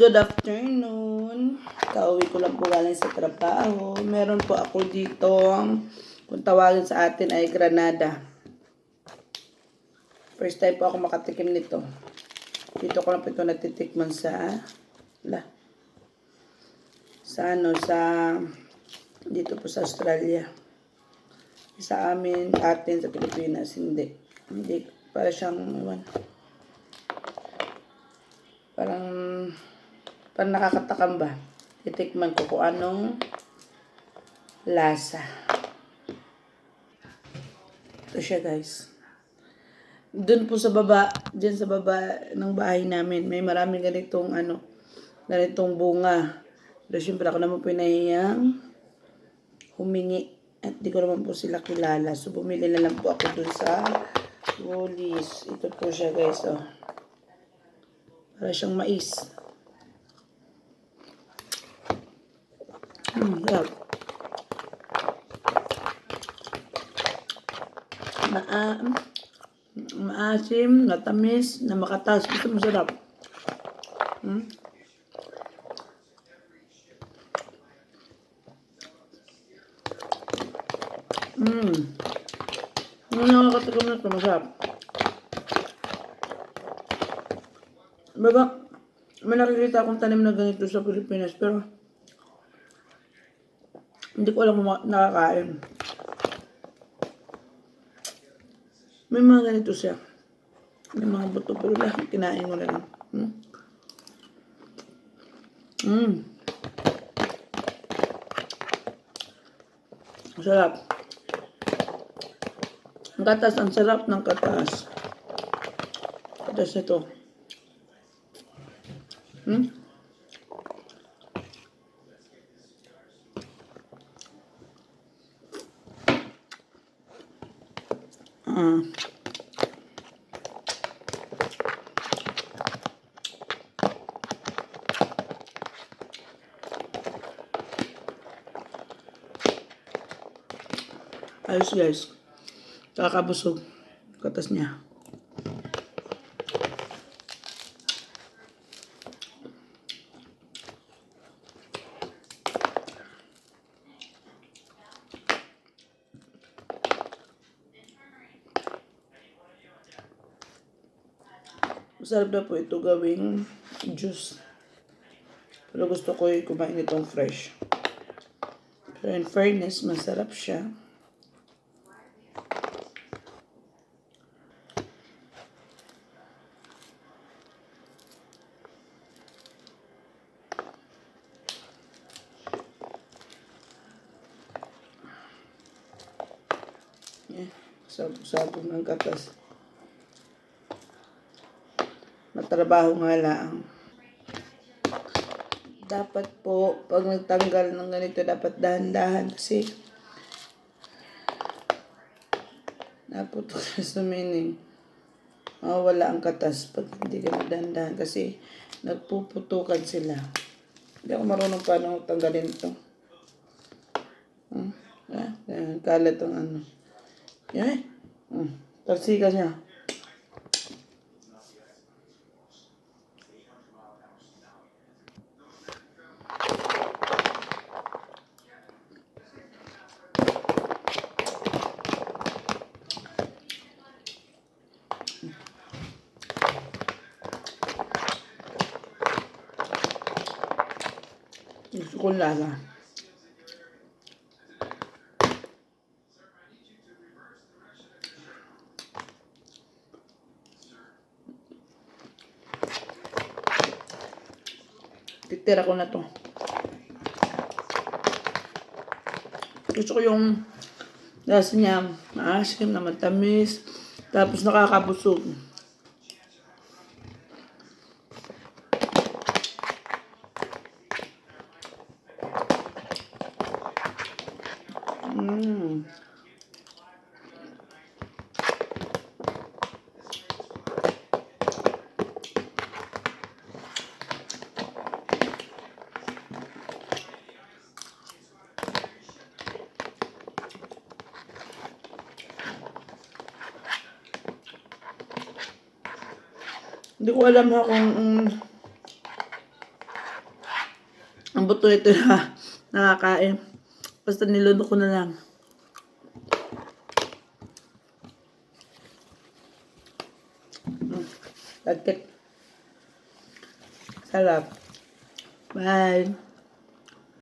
good afternoon. Kauwi ko lang po galing sa trabaho. Meron po ako dito, kung tawagin sa atin ay Granada. First time po ako makatikim nito. Dito ko lang po ito natitikman sa, la, sa ano, sa, dito po sa Australia. Sa amin, atin sa Pilipinas, hindi. Hindi, para siyang, ewan, parang nakakatakam ba titikman ko kung anong lasa. Ito siya guys. Doon po sa baba dyan sa baba ng bahay namin may maraming ganitong ano ganitong bunga. Pero syempre ako naman pinahiyang humingi at di ko naman po sila kilala. So bumili na lang po ako doon sa Woolies. Ito po siya guys oh. Para siyang mais. Mm, sarap. Maa maasim, matamis, na makatas. Gusto mo sarap. Hmm? Mm. Ano nakakatikom na ito, masarap. Baga, may nakikita akong tanim na ganito sa Pilipinas, pero hindi ko alam kung nakakain. May mga ganito siya. May mga buto, pero lahat kinain ko na lang. Hmm? Mm. Sarap. Ang katas, ang sarap ng katas. Katas nito. Hmm? Ayos guys. Kakabusog. Katas Masarap na po ito gawing juice. Pero gusto ko yung kumain itong fresh. Pero in fairness, masarap siya. Eh, sabog-sabog ng katas. Matrabaho nga lang. Dapat po, pag nagtanggal ng ganito, dapat dahan-dahan kasi naputok na sa meaning. Mawawala ang katas pag hindi ka magdahan-dahan kasi nagpuputukan sila. Hindi ako marunong paano tanggalin ito. Hmm? Ah, kalat ang ano. Yan eh. Hmm. Talsika niya. Gusto ko lala. Titira ko na to. Gusto ko yung lasa niya maasim na matamis. Tapos nakakabusog. Mm. Hindi ko alam ha kung mm, Ang buto nito na nakakain. Basta niluno ko na lang. Mm. Lagkit. Sarap. Bye.